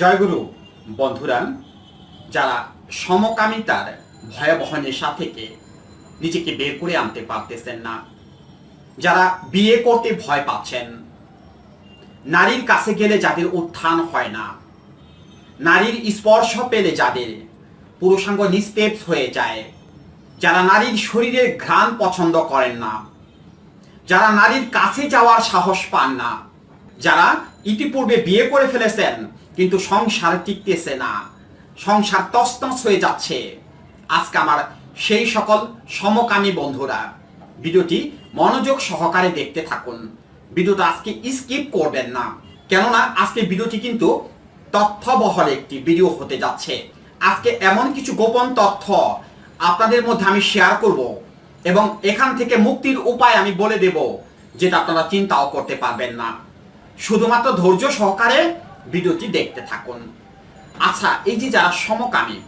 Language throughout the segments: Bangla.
জয়গুরু বন্ধুরা, যারা সমকামিতার ভয়াবহ নেশা থেকে নিজেকে বের করে আনতে পারতেছেন না, যারা বিয়ে করতে ভয় পাচ্ছেন, নারীর কাছে গেলে যাদের উত্থান হয় না, নারীর স্পর্শ পেলে যাদের পুরুষাঙ্গ নিস্তেজ হয়ে যায়, যারা নারীর শরীরের ঘ্রাণ পছন্দ করেন না, যারা নারীর কাছে যাওয়ার সাহস পান না, যারা ইতিপূর্বে বিয়ে করে ফেলেছেন কিন্তু সংসার টিকতেছে না। সংসার তস্তস হয়ে যাচ্ছে। আজকে আমার সেই সকল সমকামী বন্ধুরা, ভিডিওটি মনোযোগ সহকারে দেখতে থাকুন। ভিডিওটা আজকে স্কিপ করবেন না। কেননা আজকে ভিডিওটি কিন্তু তথ্যবহল একটি ভিডিও হতে যাচ্ছে। আজকে এমন কিছু গোপন তথ্য আপনাদের মধ্যে আমি শেয়ার করব এবং এখান থেকে মুক্তির উপায় আমি বলে দেব, যেটা আপনারা চিন্তাও করতে পারবেন না। শুধুমাত্র ধৈর্য সহকারে ভিডিওটি দেখতে থাকুন। আচ্ছা এই যে যারা সমকামী,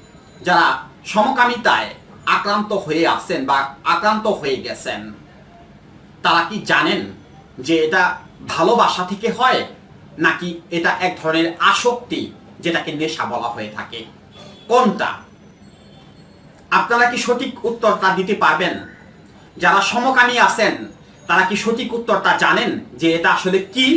যারা সমকামিতায় আক্রান্ত হয়ে আছেন বা আক্রান্ত হয়ে গেছেন, তারা কি জানেন যে এটা ভালোবাসা থেকে হয়, নাকি এটা এক ধরনের আসক্তি যেটাকে নেশা বলা হয়ে থাকে? কোনটা? আপনারা কি সঠিক উত্তরটা দিতে পারবেন? যারা সমকামী আছেন, তারা কি সঠিক উত্তরটা জানেন যে এটা আসলে কি?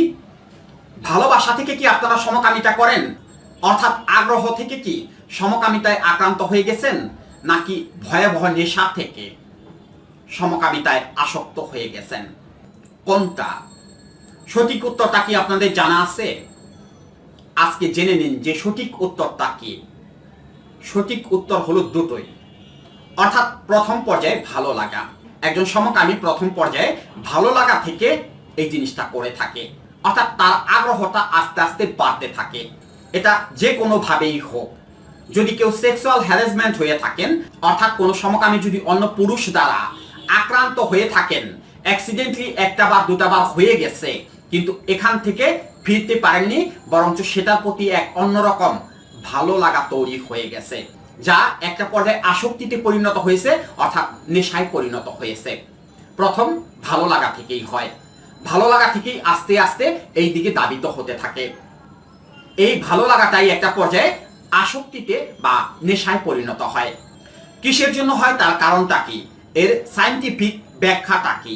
ভালোবাসা থেকে কি আপনারা সমকামিতা করেন? অর্থাৎ আগ্রহ থেকে কি সমকামিতায় আক্রান্ত হয়ে গেছেন? নাকি ভয়াবহ নেশা থেকে সমকামিতায় আসক্ত হয়ে গেছেন? কোনটা? সঠিক উত্তরটা কি আপনাদের জানা আছে? আজকে জেনে নিন যে সঠিক উত্তরটা কি। সঠিক উত্তর হলো দুটোই। অর্থাৎ প্রথম পর্যায়ে ভালো লাগা। একজন সমকামী প্রথম পর্যায়ে ভালো লাগা থেকে এই জিনিসটা করে থাকে। অর্থাৎ তার আগ্রহটা আস্তে আস্তে বাড়তে থাকে। এটা যে কোনোভাবেই হোক। যদি কেউ সেক্সুয়াল হ্যারাসমেন্ট হয়ে থাকেন, অর্থাৎ কোনো সমকামী যদি অন্য পুরুষ দ্বারা আক্রান্ত হয়ে থাকেন অ্যাক্সিডেন্টলি একটা বা দুটা বার হয়ে গেছে, কিন্তু এখান থেকে ফিরতে পারেননি, বরঞ্চ সেটার প্রতি এক অন্যরকম ভালো লাগা তৈরি হয়ে গেছে, যা একটা পর্যায়ে আসক্তিতে পরিণত হয়েছে, অর্থাৎ নেশায় পরিণত হয়েছে। প্রথম ভালো লাগা থেকেই হয়। ভালো লাগা থেকেই আস্তে আস্তে এই দিকে দাবিত হতে থাকে। এই ভালো লাগাটাই একটা পর্যায়ে আসক্তিতে বা নেশায় পরিণত হয়। কিসের জন্য হয়? তার কারণটা কি? এর সায়েন্টিফিক ব্যাখ্যাটা কি?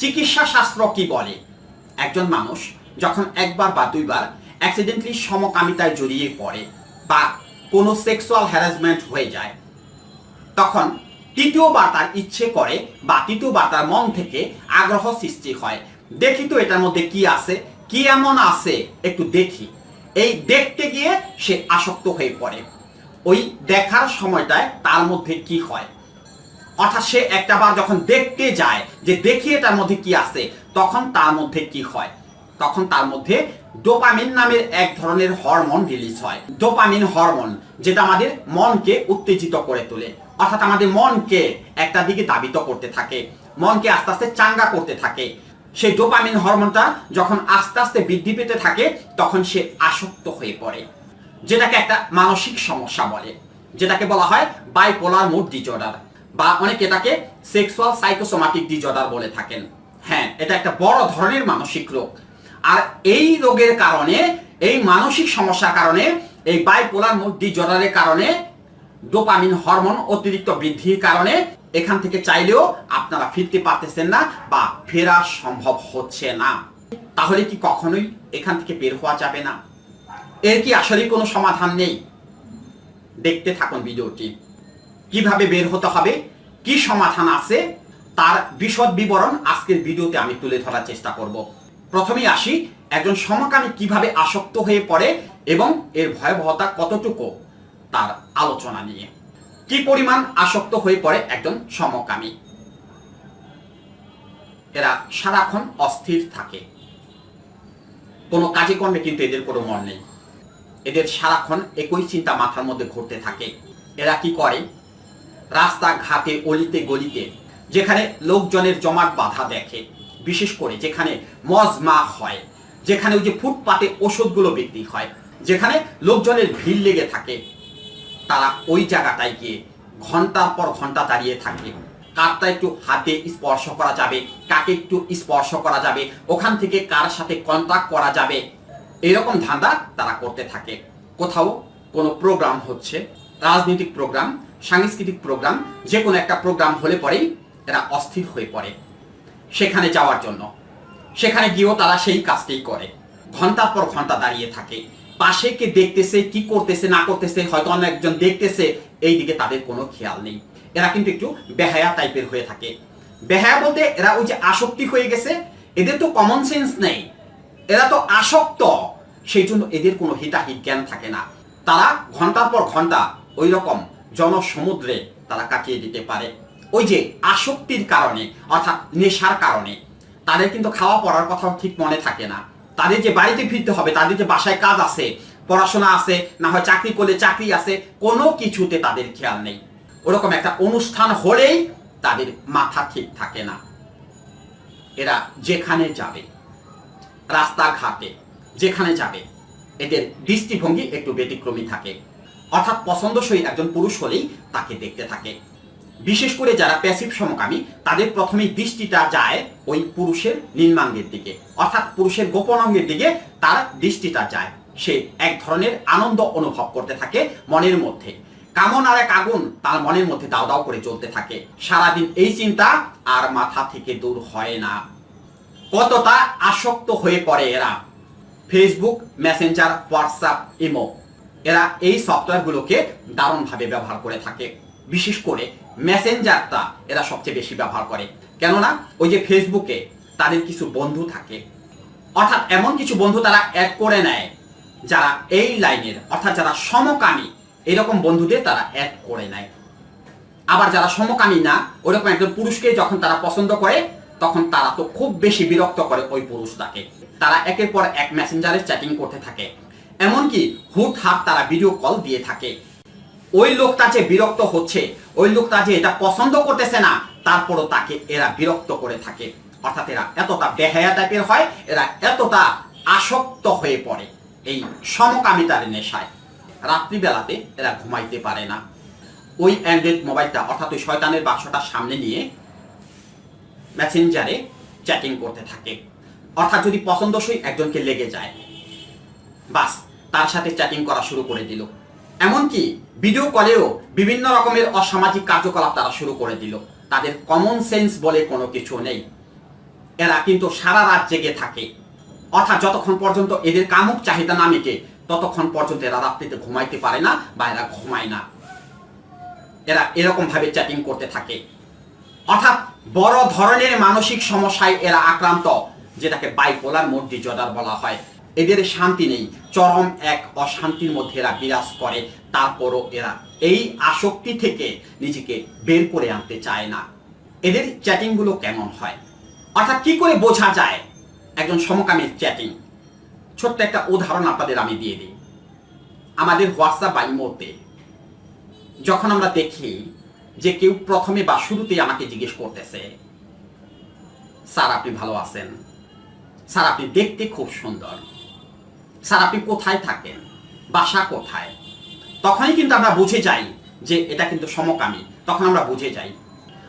চিকিৎসা শাস্ত্র কি বলে? একজন মানুষ যখন একবার বা দুইবার অ্যাক্সিডেন্টলি সমকামিতায় জড়িয়ে পড়ে বা কোনো সেক্সুয়াল হ্যারাসমেন্ট হয়ে যায়, তখন তৃতীয়বার তার ইচ্ছে করে বা তৃতীয়বার তার মন থেকে আগ্রহ সৃষ্টি হয় দেখি তো এটার মধ্যে কি আছে, কি এমন আছে, একটু দেখি। এই দেখতে গিয়ে সে আসক্ত হয়ে পড়ে। ওই দেখার সময়টায় তার মধ্যে কি হয়? অর্থাৎ সে একটা বার যখন দেখতে যায় যে দেখি এটার মধ্যে কি আছে, তখন তার মধ্যে কি হয়? তখন তার মধ্যে ডোপামিন নামের এক ধরনের হরমোন রিলিজ হয়। ডোপামিন হরমোন, যেটা আমাদের মনকে উত্তেজিত করে তোলে। অর্থাৎ আমাদের মনকে একটা দিকে দাবিত করতে থাকে। মনকে আস্তে আস্তে চাঙ্গা করতে থাকে। সেই ডোপামিন হরমোনটা যখন আস্তে আস্তে বৃদ্ধি পেতে থাকে, তখন সে আসক্ত হয়ে পড়ে। যেটাকে একটা মানসিক সমস্যা বলে। যেটাকে বলা হয় বাইপোলার মুড ডিজর্ডার বা অনেকে এটাকে সেক্সুয়াল সাইকোসোমাটিক ডিজর্ডার বলে থাকেন। হ্যাঁ এটা একটা বড় ধরনের মানসিক রোগ। আর এই রোগের কারণে, এই মানসিক সমস্যার কারণে, এই বাইপোলার মুড ডিজর্ডারের কারণে ডোপামিন হরমোন অতিরিক্ত বৃদ্ধির কারণে এখান থেকে চাইলেও আপনারা ফিরতে পারতেছেন না বা ফেরা সম্ভব হচ্ছে না। তাহলে কি কখনোই এখান থেকে বের হওয়া যাবে না? এর কি আসলে কোনো সমাধান নেই? দেখতে থাকুন ভিডিওটি। কীভাবে বের হতে হবে? কি সমাধান আছে? তার বিশদ বিবরণ আজকের ভিডিওতে আমি তুলে ধরার চেষ্টা করব। প্রথমেই আসি, একজন সমকামী কীভাবে আসক্ত হয়ে পড়ে এবং এর ভয়াবহতা কতটুকু? তার আলোচনা নিয়ে। কি পরিমাণ আসক্ত হয়ে পড়ে একজন সমকামী? এরা সারাক্ষণ অস্থির থাকে। কোনো কাজে কর্মে কিন্তু এদের কোনো মন নেই। এদের সারাক্ষণ একই চিন্তা মাথার মধ্যে ঘুরতে থাকে। এরা কি করে? রাস্তা ঘাটে অলিতে, গলিতে, যেখানে লোকজনের জমাট বাধা দেখে। বিশেষ করে যেখানে মজমা হয়, যেখানে ওই যে ফুটপাতে ওষুধগুলো বিক্রি হয়, যেখানে লোকজনের ভিড় লেগে থাকে। তারা ওই জায়গাটায় গিয়ে ঘণ্টার পর ঘণ্টা দাঁড়িয়ে থাকে কারটা একটু হাতে স্পর্শ করা যাবে, কাকে একটু স্পর্শ করা যাবে, ওখান থেকে কার সাথে কন্ট্যাক্ট করা যাবে, এরকম ধান্দা তারা করতে থাকে। কোথাও কোনো প্রোগ্রাম হচ্ছে, রাজনৈতিক প্রোগ্রাম সাংস্কৃতিক প্রোগ্রাম যে কোনো একটা প্রোগ্রাম হলে পরেই এরা অস্থির হয়ে পড়ে সেখানে যাওয়ার জন্য। সেখানে গিয়েও তারা সেই কাজটাই করে। ঘণ্টার পর ঘণ্টা দাঁড়িয়ে থাকে। পাশে কে দেখতেছে, কি করতেছে, না করতেছে, হয়তো অন্য একজন দেখতেছে এই দিকে তাদের কোনো খেয়াল নেই। এরা কিন্তু একটু বেহায়া টাইপের হয়ে থাকে। বেহায়া বলতে এরা ওই যে আসক্তি হয়ে গেছে, এদের তো কমন সেন্স নেই। এরা তো আসক্ত, সেই জন্য এদের কোনো হিতাহিত জ্ঞান থাকে না। তারা ঘণ্টার পর ঘণ্টা ওই রকম জনসমুদ্রে তারা কাটিয়ে দিতে পারে। ওই যে আসক্তির কারণে, অর্থাৎ নেশার কারণে। তাদের কিন্তু খাওয়া পড়ার কথাও ঠিক মনে থাকে না। তাদের যে বাড়িতে ফিরতে হবে, তাদের যে বাসায় কাজ আছে, পড়াশোনা আছে, না হয় চাকরি করলে চাকরি আছে, কোনো কিছুতে তাদের খেয়াল নেই। ওরকম একটা অনুষ্ঠান হলেই তাদের মাথা ঠিক থাকে না। এরা যেখানে যাবে, রাস্তাঘাটে যেখানে যাবে, এদের দৃষ্টিভঙ্গি একটু ব্যতিক্রমী থাকে। অর্থাৎ পছন্দসই একজন পুরুষ হলেই তাকে দেখতে থাকে। বিশেষ করে যারা প্যাসিভ সমকামী, তাদের প্রথমেই দৃষ্টিটা যায় ওই পুরুষের নিম্নাঙ্গের দিকে। অর্থাৎ পুরুষের গোপন অঙ্গের দিকে তার দৃষ্টিটা যায়। সে এক ধরনের আনন্দ অনুভব করতে থাকে মনের মধ্যে। কামনার এক আগুন তার মনের মধ্যে দাও দাও করে চলতে থাকে। সারাদিন এই চিন্তা আর মাথা থেকে দূর হয় না। কতটা আসক্ত হয়ে পড়ে এরা? ফেসবুক মেসেঞ্জার হোয়াটসঅ্যাপ ইমো এরা এই সফটওয়্যারগুলোকে দারুণভাবে ব্যবহার করে থাকে। বিশেষ করে মেসেঞ্জারটা এরা সবচেয়ে বেশি ব্যবহার করে। কেননা, ওই যে ফেসবুকে তাদের কিছু বন্ধু থাকে। অর্থাৎ এমন কিছু বন্ধু তারা অ্যাড করে নেয়, যারা এই লাইনের, অর্থাৎ যারা সমকামী, এরকম বন্ধুদের তারা অ্যাড করে নেয়। আবার যারা সমকামী না, ওরকম একজন পুরুষকে যখন তারা পছন্দ করে, তখন তারা তো খুব বেশি বিরক্ত করে ওই পুরুষটাকে। তারা একের পর এক মেসেঞ্জারে চ্যাটিং করতে থাকে। এমনকি হুট হাট তারা ভিডিও কল দিয়ে থাকে। ওই লোকটা যে বিরক্ত হচ্ছে, ওই লোকটা যে এটা পছন্দ করতেছে না, তারপরও তাকে এরা বিরক্ত করে থাকে। অর্থাৎ এরা এতটা বেহায়া টাইপের হয়, এরা এতটা আসক্ত হয়ে পড়ে এই সমকামিতার নেশায়। রাত্রিবেলাতে এরা ঘুমাইতে পারে না। ওই অ্যান্ড্রয়েড মোবাইলটা, অর্থাৎ ওই শয়তানের বাক্সটা সামনে নিয়ে মেসেঞ্জারে চ্যাটিং করতে থাকে। অর্থাৎ যদি পছন্দসই একজনকে লেগে যায়, বাস তার সাথে চ্যাটিং করা শুরু করে দিল। এমনকি ভিডিও কলেও বিভিন্ন রকমের অসামাজিক কার্যকলাপ তারা শুরু করে দিল। তাদের কমন সেন্স বলে কোনো কিছু নেই। এরা কিন্তু সারা রাত জেগে থাকে। অর্থাৎ যতক্ষণ পর্যন্ত এদের কামুক চাহিদা না মিটে, ততক্ষণ পর্যন্ত এরা রাত্রিতে ঘুমাইতে পারে না বা এরা ঘুমায় না। এরা এরকম ভাবে চ্যাটিং করতে থাকে। অর্থাৎ বড় ধরনের মানসিক সমস্যায় এরা আক্রান্ত, যেটাকে বাইপোলার মোড ডিজর্ডার বলা হয়। এদের শান্তি নেই। চরম এক অশান্তির মধ্যে এরা বিরাজ করে। তারপরও এরা এই আসক্তি থেকে নিজেকে বের করে আনতে চায় না। এদের চ্যাটিংগুলো কেমন হয়? অর্থাৎ কি করে বোঝা যায়? একজন সমকামীর চ্যাটিং ছোট্ট একটা উদাহরণ আপনাদের আমি দিয়ে দিই। আমাদের হোয়াটসঅ্যাপ বা ইমোতে যখন আমরা দেখি যে কেউ প্রথমে বা শুরুতেই আমাকে জিজ্ঞেস করতেছে, স্যার, আপনি ভালো আছেন? স্যার, আপনি দেখতে খুব সুন্দর। স্যার, আপনি কোথায় থাকেন? বাসা কোথায়? তখনই কিন্তু আমরা বুঝে যাই যে এটা কিন্তু সমকামী। তখন আমরা বুঝে যাই।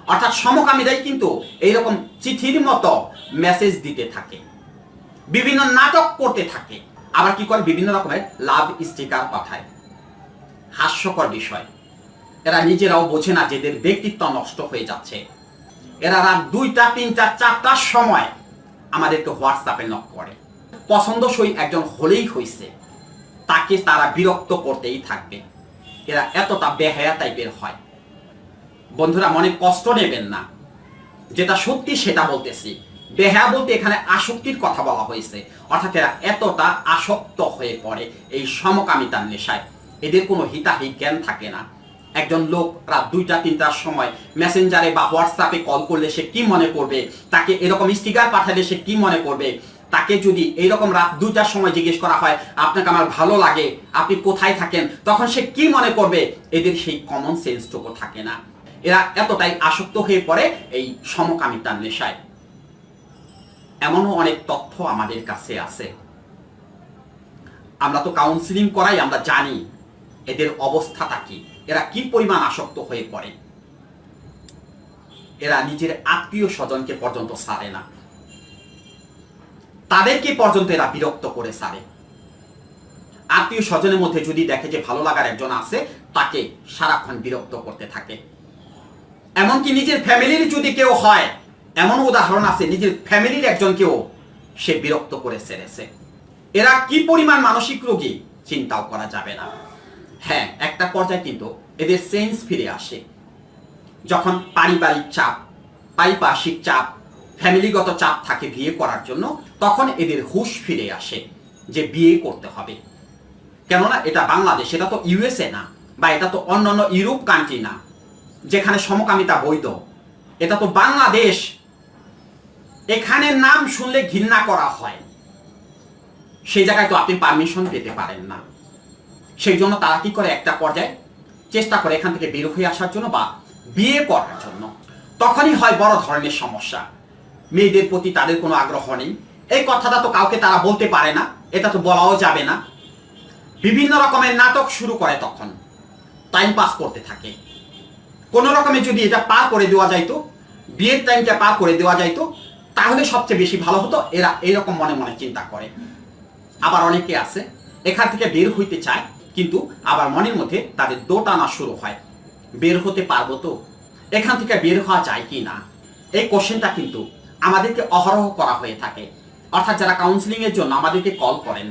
অর্থাৎ সমকামীরাই কিন্তু এইরকম চিঠির মতো মেসেজ দিতে থাকে। বিভিন্ন নাটক করতে থাকে। আবার কি করে? বিভিন্ন রকমের লাভ স্টিকার পাঠায়। হাস্যকর বিষয়। এরা নিজেরাও বোঝে না যে এদের ব্যক্তিত্ব নষ্ট হয়ে যাচ্ছে। এরা রাত দুইটা, তিনটা, চারটার সময় আমাদেরকে হোয়াটসঅ্যাপে নক করে। পছন্দসই একজন হলেই হইছে, তাকে তারা বিরক্ত করতেই থাকবে। এরা এতটা বেহায়া টাইপের হয়। বন্ধুরা, মনে কষ্ট নেবেন না। যেটা সত্যি সেটা বলতেছি। বেহায়া বলতে এখানে আসক্তির কথা বলা হয়েছে। অর্থাৎ এরা এতটা আসক্ত হয়ে পড়ে এই সমকামিতার নেশায়। এদের কোনো হিতাহিত জ্ঞান থাকে না। একজন লোক রাত দুইটা, তিনটার সময় মেসেঞ্জারে বা হোয়াটসঅ্যাপে কল করলে সে কি মনে করবে? তাকে এরকম স্টিকার পাঠালে সে কি মনে করবে? তাকে যদি এইরকম রাত দুইটার সময় জিজ্ঞেস করা হয়, আপনাকে আমার ভালো লাগে? আপনি কোথায় থাকেন? তখন সে কি মনে করবে? এদের সেই কমন সেন্সটুকু থাকে না। এরা এতটাই আসক্ত হয়ে পড়ে এই সমকামিতার নেশায়। এমনও অনেক তথ্য আমাদের কাছে আছে। আমরা তো কাউন্সিলিং করাই, আমরা জানি এদের অবস্থাটা কি। এরা কি পরিমাণ আসক্ত হয়ে পড়ে? এরা নিজের আত্মীয় স্বজনকে পর্যন্ত সারে না। তাদেরকে পর্যন্ত এরা বিরক্ত করে সারে? আত্মীয় স্বজনের মধ্যে যদি দেখে যে ভালো লাগার একজন আছে, তাকে সারাক্ষণ বিরক্ত করতে থাকে। এমনকি নিজের ফ্যামিলির যদি কেউ হয়, এমন উদাহরণ আছে, নিজের ফ্যামিলির একজনকেও সে বিরক্ত করে সেরেছে। এরা কি পরিমাণ মানসিক রোগী, চিন্তাও করা যাবে না। হ্যাঁ একটা পর্যায়ে কিন্তু এদের সেন্স ফিরে আসে। যখন পারিবারিক চাপ পারিপার্শ্বিক চাপ ফ্যামিলিগত চাপ থাকে বিয়ে করার জন্য, তখন এদের হুশ ফিরে আসে যে বিয়ে করতে হবে। কেননা এটা বাংলাদেশ, এটা তো ইউএসএ না, বা এটা তো অন্যান্য ইউরোপ কান্ট্রি না, যেখানে সমকামিতা বৈধ। এটা তো বাংলাদেশ। এখানে নাম শুনলে ঘৃণা করা হয়। সেই জায়গায় তো আপনি পারমিশন পেতে পারেন না। সেই জন্য তারা কি করে একটা পর্যায়ে চেষ্টা করে এখান থেকে বের হয়ে আসার জন্য বা বিয়ে করার জন্য। তখনই হয় বড় ধরনের সমস্যা। মেয়েদের প্রতি তাদের কোনো আগ্রহ নেই। এই কথাটা তো কাউকে তারা বলতে পারে না, এটা তো বলাও যাবে না। বিভিন্ন রকমের নাটক শুরু করে তখন টাইম পাস করতে থাকে। কোনো রকমে যদি এটা পার করে দেওয়া যাইতো, বিয়ের টাইমটা পার করে দেওয়া যাইতো, তাহলে সবচেয়ে বেশি ভালো হতো, এরা এরকম মনে মনে চিন্তা করে। আবার অনেকে আছে, এখান থেকে বের হইতে চায়, কিন্তু আবার মনের মধ্যে তাদের দোটানা শুরু হয়। বের হতে পারব তো? এখান থেকে বের হওয়া যায় কি না? এই কোশ্চেনটা কিন্তু আমাদেরকে অহরহ করা হয়ে থাকে। অর্থাৎ যারা কাউন্সিলিং এর জন্য আমাদেরকে কল করেন,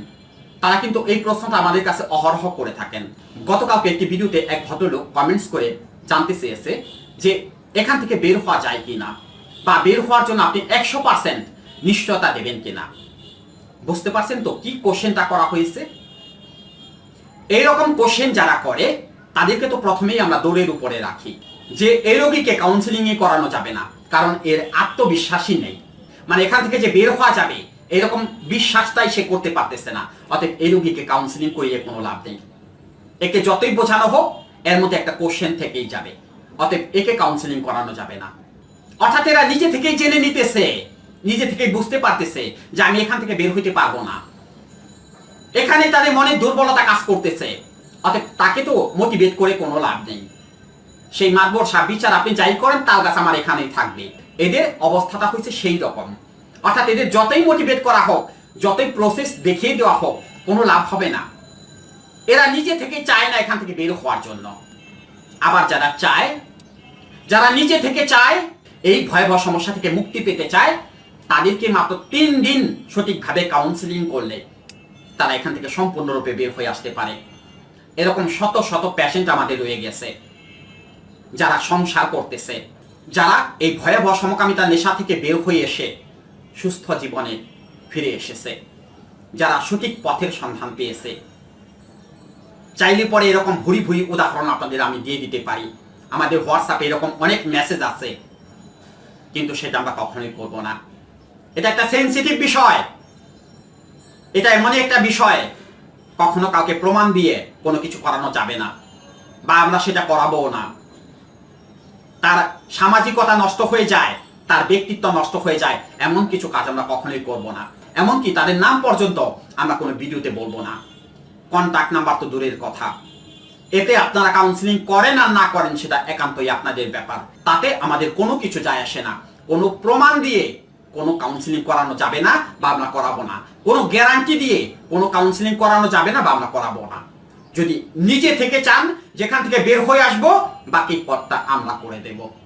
তারা কিন্তু এই প্রশ্নটা আমাদের কাছে অহরহ করে থাকেন। গতকালকে একটি ভিডিওতে এক ভদ্রলোক কমেন্টস করে জানতে চেয়েছে যে, এখান থেকে বের হওয়া যায় কি না বা বের হওয়ার জন্য আপনি একশো পার্সেন্ট নিশ্চয়তা দেবেন কিনা? বুঝতে পারছেন তো কি কোশ্চেনটা করা হয়েছে? এইরকম কোশ্চেন যারা করে, তাদেরকে তো প্রথমেই আমরা দৌড়ের উপরে রাখি যে, এই রোগীকে কাউন্সিলিং এ করানো যাবে না। কারণ এর আত্মবিশ্বাসই নেই। মানে এখান থেকে যে বের হওয়া যাবে, এরকম বিশ্বাসটাই সে করতে পারতেছে না। অতএব এই রোগীকে কাউন্সিলিং করিয়ে কোনো লাভ নেই। একে যতই বোঝানো হোক, এর মধ্যে একটা কোশ্চেন থেকেই যাবে। অতএব একে কাউন্সিলিং করানো যাবে না। অর্থাৎ এরা নিজে থেকেই জেনে নিতেছে, নিজে থেকেই বুঝতে পারতেছে যে আমি এখান থেকে বের হইতে পারব না। এখানে তাদের মনে দুর্বলতা কাজ করতেছে। অতএব তাকে তো মোটিভেট করে কোনো লাভ নেই। সেই মাতবর সার বিচার আপনি যাই করেন তাল গাছ আমার এখানেই থাকবে। এদের অবস্থাটা হচ্ছে সেই রকম। অর্থাৎ এদের যতই মোটিভেট করা হোক, যতই প্রসেস দেখিয়ে দেওয়া হোক, কোনো লাভ হবে না। এরা নিজে থেকে চায় না এখান থেকে বের হওয়ার জন্য। আবার যারা চায়, যারা নিজে থেকে চায়, এই ভয়াবহ সমস্যা থেকে মুক্তি পেতে চায়, তাদেরকে মাত্র তিন দিন সঠিকভাবে কাউন্সিলিং করলে তারা এখান থেকে সম্পূর্ণরূপে বের হয়ে আসতে পারে। এরকম শত শত প্যাশেন্ট আমাদের রয়ে গেছে। যারা সংসার করতেছে, যারা এই ভয়াবহ সমকামিতা নেশা থেকে বের হয়ে এসে সুস্থ জীবনে ফিরে এসেছে, যারা সঠিক পথের সন্ধান পেয়েছে। চাইলে পরে এরকম ভুরি ভুরি উদাহরণ আপনাদের আমি দিয়ে দিতে পারি। আমাদের হোয়াটসঅ্যাপে এরকম অনেক মেসেজ আছে, কিন্তু সেটা আমরা কখনোই করব না। এটা একটা সেন্সিটিভ বিষয়। এটা এমনই একটা বিষয়, কখনো কাউকে প্রমাণ দিয়ে কোনো কিছু করানো যাবে না, বা আমরা সেটা করাবো না। তার সামাজিকতা নষ্ট হয়ে যায়, তার ব্যক্তিত্ব নষ্ট হয়ে যায়, এমন কিছু কাজ আমরা কখনোই করব না। এমনকি তাদের নাম পর্যন্ত আমরা কোনো ভিডিওতে বলব না। কন্টাক্ট নাম্বার তো দূরের কথা। এতে আপনারা কাউন্সিলিং করেন আর না করেন সেটা একান্তই আপনাদের ব্যাপার। তাতে আমাদের কোনো কিছু যায় আসে না। কোনো প্রমাণ দিয়ে কোনো কাউন্সিলিং করানো যাবে না বা আমরা করাবো না। কোনো গ্যারান্টি দিয়ে কোনো কাউন্সিলিং করানো যাবে না বা আমরা করাবো না। যদি নিজে থেকে চান যেখান থেকে বের হয়ে আসব বাকি পথটা আমরা করে দেব।